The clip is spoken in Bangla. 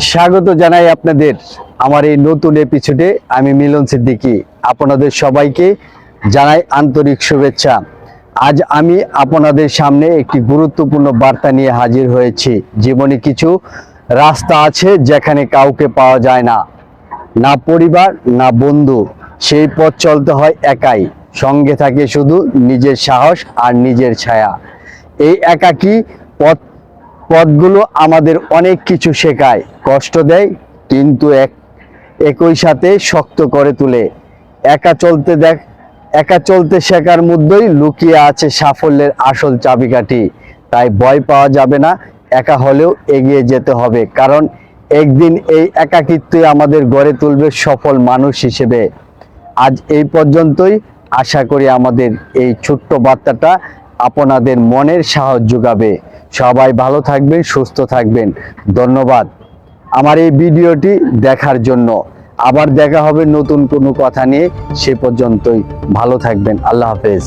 স্বাগত জানাই আপনাদের আমার এই নতুন এপিসোডে আমি মিলন সিদ্দিকী। আপনাদের সবাইকে জানাই আন্তরিক শুভেচ্ছা। আজ আমি আপনাদের সামনে একটি গুরুত্বপূর্ণ বার্তা নিয়ে হাজির হয়েছি। জীবনে কিছু রাস্তা আছে যেখানে কাউকে পাওয়া যায় না। না পরিবার, না বন্ধু। সেই পথ চলতে হয় একাই। সঙ্গে থাকে শুধু নিজের সাহস আর নিজের ছায়া। এই একাকী পথ, পথগুলো আমাদের অনেক কিছু শেখায়, কষ্ট দেয়, কিন্তু এক, একই সাথে শক্ত করে তোলে। একা চলতে দেখ, একা চলতে শেখার মধ্যেই লুকিয়ে আছে সাফল্যের আসল চাবিকাঠি। তাই ভয় পাওয়া যাবে না, একা হলেও এগিয়ে যেতে হবে, কারণ একদিন এই একাকিত্বই আমাদের গড়ে তুলবে সফল মানুষ হিসেবে। আজ এই পর্যন্তই, আশা করি আমাদের এই ছোট্ট বার্তাটা আপনাদের মনের সাহস যোগাবে। সবাই ভালো থাকবেন, সুস্থ থাকবেন। ধন্যবাদ। আমার এই ভিডিওটি দেখার জন্য। আবার দেখা হবে নতুন কোনো কথা নিয়ে। সে পর্যন্তই ভালো থাকবেন। আল্লাহ হাফেজ।